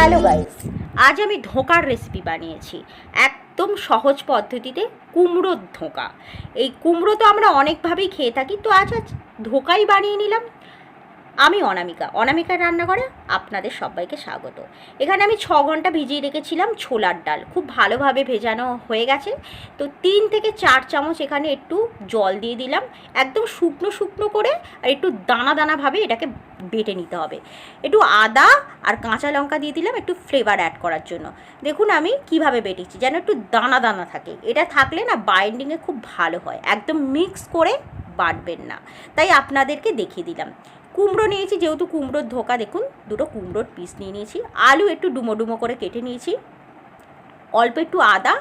Hello guys আজ আমি ধোঁকার recipe বানিয়েছি। একদম সহজ পদ্ধতিতে কুমড়োর ধোঁকা এই কুমড়ো তো আমরা অনেকভাবেই খেয়ে থাকি, তো আজ আজ ধোঁকাই বানিয়ে নিলাম। আমি অনামিকা। অনামিকার রান্নাঘরে আপনাদের সবাইকে স্বাগত। এখানে আমি ছ ঘণ্টা ভিজিয়ে রেখেছিলাম ছোলার ডাল। খুব ভালোভাবে ভেজানো হয়ে গেছে। তো তিন থেকে চার চামচ এখানে একটু জল দিয়ে দিলাম। একদম শুকনো শুকনো করে আর একটু দানা দানাভাবে এটাকে বেটে নিতে হবে। একটু আদা আর কাঁচা লঙ্কা দিয়ে দিলাম একটু ফ্লেভার অ্যাড করার জন্য। দেখুন আমি কীভাবে বেটেছি, যেন একটু দানা দানা থাকে। এটা থাকলে না বাইন্ডিংয়ে খুব ভালো হয়। একদম মিক্স করে বাটবেন না। তাই আপনাদেরকে দেখিয়ে দিলাম। কুমড়ো নিয়েছি, যেহেতু কুমড়োর ধোকা, দেখুন, দুটো কুমড়োর পিস নিয়ে নিয়েছি। আলু একটু ডুমো ডুমো করে কেটে নিয়েছি। অল্প একটু আদা,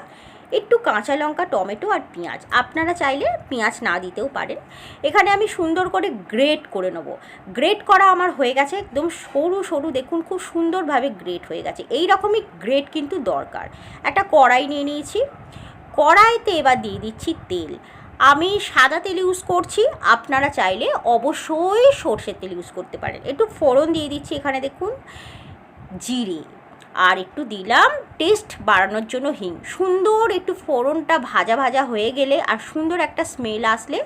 একটু কাঁচা লঙ্কা, টমেটো আর পেঁয়াজ। আপনারা চাইলে পেঁয়াজ না দিতেও পারেন। এখানে আমি সুন্দর করে গ্রেট করে নেব। গ্রেট করা আমার হয়ে গেছে একদম সরু সরু, দেখুন, খুব সুন্দরভাবে গ্রেট হয়ে গেছে। এই রকমই গ্রেট কিন্তু দরকার। একটা কড়াই নিয়ে নিয়েছি। কড়াইতে এবার দিয়ে দিচ্ছি তেল। আমি সাদা তেল ইউজ করছি, আপনারা চাইলে অবশ্যই সর্ষের তেল ইউজ করতে পারেন। একটু ফোড়ন দিয়ে দিচ্ছি এখানে দেখুন, জিরে। আর একটু দিলাম টেস্ট বাড়ানোর জন্য হিং। সুন্দর একটু ফোড়নটা ভাজা ভাজা হয়ে গেলে আর সুন্দর একটা স্মেল আসলে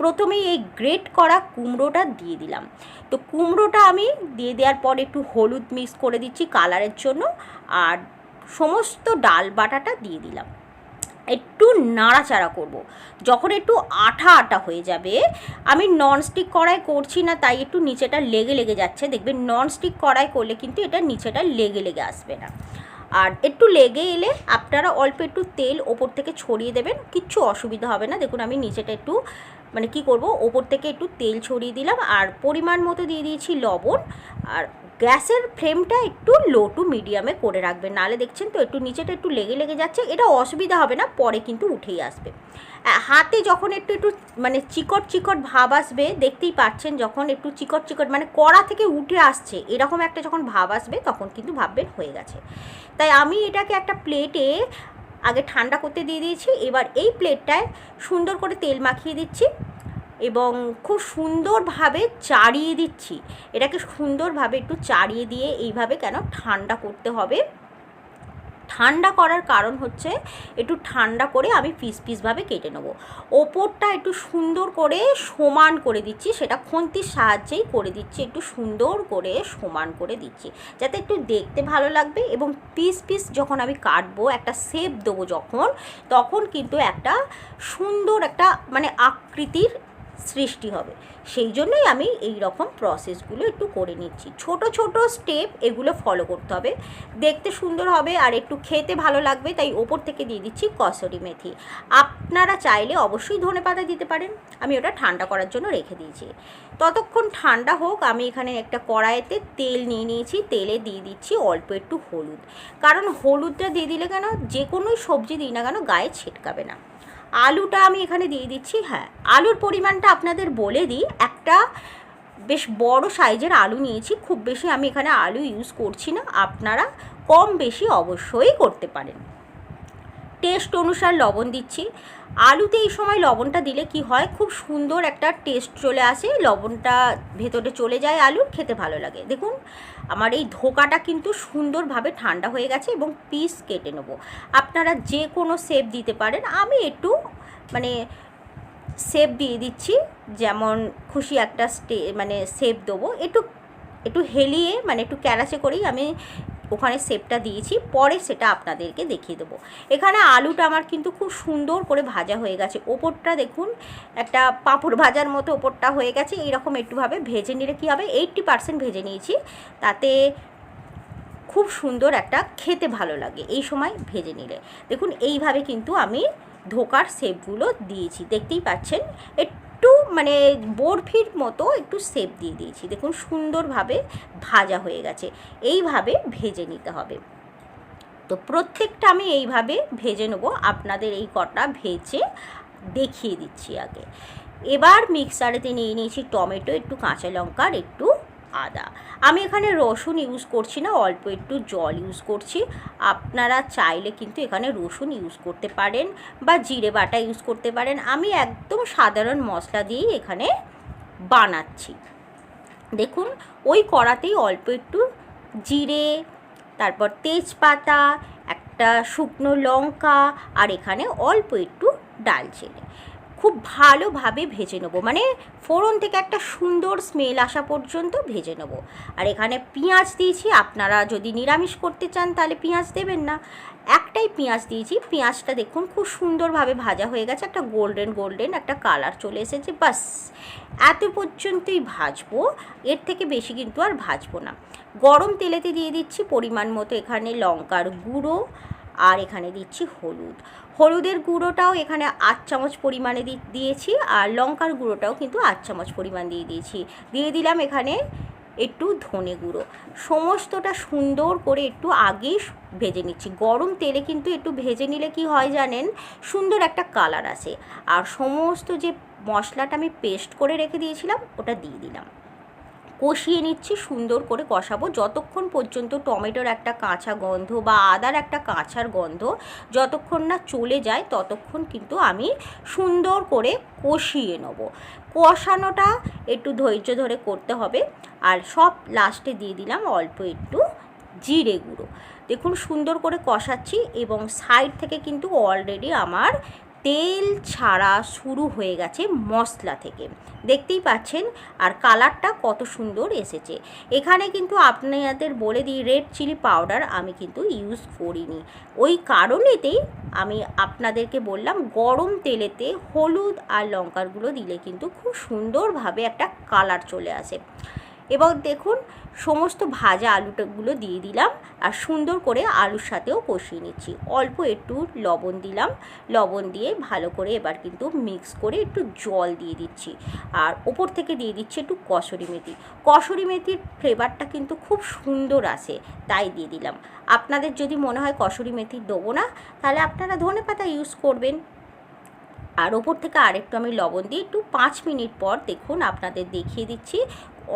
প্রথমেই এই গ্রেট করা কুমড়োটা দিয়ে দিলাম। তো কুমড়োটা আমি দিয়ে দেওয়ার পর একটু হলুদ মিক্স করে দিচ্ছি কালারের জন্য। আর সমস্ত ডাল বাটাটা দিয়ে দিলাম। একটু নাড়াচাড়া করব। যখন একটু আঠা আটা হয়ে যাবে, আমি ননস্টিক কড়াই করছি না, তাই একটু নিচেটা লেগে লেগে যাচ্ছে। দেখবেন ননস্টিক কড়াই করলে কিন্তু এটা নিচেটা লেগে লেগে আসবে না। আর একটু লেগে এলে আপনারা অল্প একটু তেল ওপর থেকে ছড়িয়ে দেবেন, কিচ্ছু অসুবিধা হবে না। দেখুন, আমি নিচেটা একটু মানে কি করব, ওপর থেকে একটু তেল ছড়িয়ে দিলাম। আর পরিমাণ মতো দিয়ে দিয়েছি লবণ। আর গ্যাসের ফ্লেমটা একটু লো টু মিডিয়ামে করে রাখবেন নাহলে দেখছেন তো একটু নিচেটা একটু লেগে লেগে যাচ্ছে, এটা অসুবিধা হবে না, পরে কিন্তু উঠেই আসবে। হাতে যখন একটু একটু মানে চিকট চিকট ভাব আসবে, দেখতেই পাচ্ছেন যখন একটু চিকট চিকট মানে কড়া থেকে উঠে আসছে, এরকম একটা যখন ভাব আসবে তখন কিন্তু ভাববেন হয়ে গেছে। তাই আমি এটাকে একটা প্লেটে আগে ঠান্ডা করতে দিয়ে দিয়েছি, এবার এই প্লেটটায় সুন্দর করে তেল মাখিয়ে দিচ্ছি। এবং খুব সুন্দরভাবে চাড়িয়ে দিচ্ছি। এটাকে সুন্দরভাবে একটু চাড়িয়ে দিয়ে এইভাবে কেন ঠান্ডা করতে হবে। ঠান্ডা করার কারণ হচ্ছে একটু ঠান্ডা করে আমি পিস পিসভাবে কেটে নেব। ওপরটা একটু সুন্দর করে সমান করে দিচ্ছি, সেটা খন্তির সাহায্যেই করে দিচ্ছি, একটু সুন্দর করে সমান করে দিচ্ছি, যাতে একটু দেখতে ভালো লাগবে এবং পিস পিস যখন আমি কাটবো, একটা শেপ দেবো যখন, তখন কিন্তু একটা সুন্দর একটা মানে আকৃতির সৃষ্টি হবে। সেই জন্যই আমি এই রকম প্রসেসগুলো একটু করে নিচ্ছি। ছোট ছোট স্টেপ এগুলো ফলো করতে হবে। দেখতে সুন্দর হবে আর একটু খেতে ভালো লাগবে, তাই ওপর থেকে দিয়ে দিচ্ছি কসরি মেথি। আপনারা চাইলে অবশ্যই ধনে পাতা দিতে পারেন। আমি ওটা ঠান্ডা করার জন্য রেখে দিয়েছি। ততক্ষণ ঠান্ডা হোক, আমি এখানে একটা কড়াইতে তেল নিয়ে নিয়েছি। তেলে দিয়ে দিচ্ছি অল্প একটু হলুদ। কারণ হলুদটা দিয়ে দিলে কেন? যে কোনো সবজি দিই না কেন, গায়ে ছিটকাবে না। আলুটা আমি এখানে দিয়ে দিচ্ছি হ্যাঁ। আলুর পরিমাণটা আপনাদের বলে দিই, একটা বেশ বড় সাইজের আলু নিয়েছি, খুব বেশি আমি এখানে আলু ইউজ করছি না, আপনারা কম বেশি অবশ্যই করতে পারেন। টেস্ট অনুসার লবণ দিচ্ছি। আলুতে এই সময় লবণটা দিলে কি হয়, খুব সুন্দর একটা টেস্ট চলে আসে, লবণটা ভেতরে চলে যায় আলুর, খেতে ভালো লাগে। দেখুন, আমার এই ধোকাটা কিন্তু সুন্দরভাবে ঠান্ডা হয়ে গেছে এবং পিস কেটে নেব। আপনারা যে কোনো শেপ দিতে পারেন, আমি একটু মানে শেপ দিয়ে দিচ্ছি, যেমন খুশি একটা স্টে মানে শেপ দেবো। একটু একটু হেলিয়ে মানে একটু ক্যারাচে করেই আমি ওখানে শেপটা দিয়েছি, পরে সেটা আপনাদেরকে দেখিয়ে দেবো। এখানে আলুটা আমার কিন্তু খুব সুন্দর করে ভাজা হয়ে গেছে। ওপরটা দেখুন, একটা পাঁপড় ভাজার মতো ওপরটা হয়ে গেছে। এইরকম একটুভাবে ভেজে নিলে কী হবে? এইট্টি পারসেন্ট ভেজে নিয়েছি। তাতে খুব সুন্দর একটা খেতে ভালো লাগে এই সময় ভেজে নিলে। দেখুন, এইভাবে কিন্তু আমি ধোকার শেপগুলো দিয়েছি। দেখতেই পাচ্ছেন, একটু মানে বরফির মতো একটু সেপ দিয়ে দিয়েছি। দেখুন, সুন্দরভাবে ভাজা হয়ে গেছে। এইভাবে ভেজে নিতে হবে। তো প্রত্যেকটা আমি এইভাবে ভেজে নেব। আপনাদের এই কটা ভেজে দেখিয়ে দিচ্ছি আগে। এবার মিক্সারেতে নিয়ে নিয়েছি টমেটো, একটু কাঁচা লঙ্কার, একটু আদা। আমি এখানে রসুন ইউজ করছি না, অল্প একটু জল ইউজ করছি। আপনারা চাইলে কিন্তু এখানে রসুন ইউজ করতে পারেন বা জিরে বাটা ইউজ করতে পারেন। আমি একদম সাধারণ মশলা দিয়েই এখানে বানাচ্ছি। দেখুন, ওই কড়াতেই অল্প একটু জিরে, তারপর তেজপাতা, একটা শুকনো লঙ্কা, আর এখানে অল্প একটু ডালচিনি। খুব ভালোভাবে ভেজে নেব। মানে ফোড়ন থেকে একটা সুন্দর স্মেল আসা পর্যন্ত ভেজে নেব। আর এখানে পেঁয়াজ দিয়েছি, আপনারা যদি নিরামিষ করতে চান তাহলে পেঁয়াজ দেবেন না। একটাই পেঁয়াজ দিয়েছি, পেঁয়াজটা দেখুন খুব সুন্দরভাবে ভাজা হয়ে গেছে, একটা গোল্ডেন গোল্ডেন একটা কালার চলে এসেছে, বাস। এত পর্যন্তই ভাজবো, এর থেকে বেশি কিন্তু আর ভাজবো না। গরম তেলেতে দিয়ে দিচ্ছি পরিমাণ মতো এখানে লঙ্কার গুঁড়ো আর এখানে দিচ্ছি হলুদ। হলুদের গুঁড়োটাও এখানে আট চামচ পরিমাণে দিয়েছি আর লঙ্কার গুঁড়োটাও কিন্তু আট চামচ পরিমাণ দিয়ে দিয়েছি। দিয়ে দিলাম এখানে একটু ধনে গুঁড়ো। সমস্তটা সুন্দর করে একটু আগেই ভেজে নিচ্ছি। গরম তেলে কিন্তু একটু ভেজে নিলে কি হয় জানেন? সুন্দর একটা কালার আসে। আর সমস্ত যে মশলাটা আমি পেস্ট করে রেখে দিয়েছিলাম, ওটা দিয়ে দিলাম। কষিয়ে নিচ্ছি, সুন্দর করে কষাবো। যতক্ষণ পর্যন্ত টমেটোর একটা কাঁচা গন্ধ বা আদার একটা কাঁচার গন্ধ যতক্ষণ না চলে যায়, ততক্ষণ কিন্তু আমি সুন্দর করে কষিয়ে নেব। কষানোটা একটু ধৈর্য ধরে করতে হবে। আর সব লাস্টে দিয়ে দিলাম অল্প একটু জিরে গুঁড়ো। দেখুন, সুন্দর করে কষাচ্ছি এবং সাইড থেকে কিন্তু অলরেডি আমার তেল ছাড়া শুরু হয়ে গেছে মশলা থেকে। দেখতেই পাচ্ছেন, আর কালারটা কত সুন্দর এসেছে। এখানে কিন্তু আপনাদের বলে দিই রেড চিলি পাউডার আমি কিন্তু ইউজ করিনি। ওই কারণেতেই আমি আপনাদেরকে বললাম, গরম তেলেতে হলুদ আর লঙ্কার গুঁড়ো দিলে কিন্তু খুব সুন্দরভাবে একটা কালার চলে আসে। এবং দেখুন সমস্ত ভাজা আলুটাগুলো দিয়ে দিলাম আর সুন্দর করে আলুর সাথেও কষিয়ে নিচ্ছি। অল্প একটু লবণ দিলাম। লবণ দিয়ে ভালো করে এবার কিন্তু মিক্স করে একটু জল দিয়ে দিচ্ছি। আর ওপর থেকে দিয়ে দিচ্ছি একটু কসুরি মেথি। কসুরি মেথির ফ্লেভারটা কিন্তু খুব সুন্দর আসে, তাই দিয়ে দিলাম। আপনাদের যদি মনে হয় কসুরি মেথি দেবো না, তাহলে আপনারা ধনে পাতা ইউজ করবেন। আর ওপর থেকে আরেকটু আমি লবণ দিয়ে একটু পাঁচ মিনিট পর দেখুন আপনাদের দেখিয়ে দিচ্ছি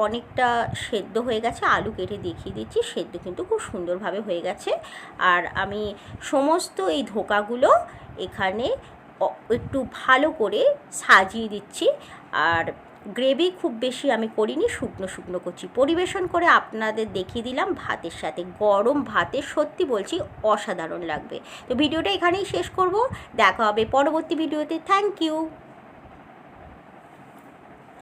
অনেকটা সেদ্ধ হয়ে গেছে, আলু কেটে দেখিয়ে দিচ্ছি, সেদ্ধ কিন্তু খুব সুন্দরভাবে হয়ে গেছে। আর আমি সমস্ত এই ধোকাগুলো এখানে একটু ভালো করে সাজিয়ে দিচ্ছি। আর গ্রেভি খুব বেশি আমি করিনি, শুকনো শুকনো করছি। পরিবেশন করে আপনাদের দেখিয়ে দিলাম, ভাতের সাথে গরম ভাতে সত্যি বলছি অসাধারণ লাগবে। তো ভিডিওটা এখানেই শেষ করব, দেখা হবে পরবর্তী ভিডিওতে। Thank you.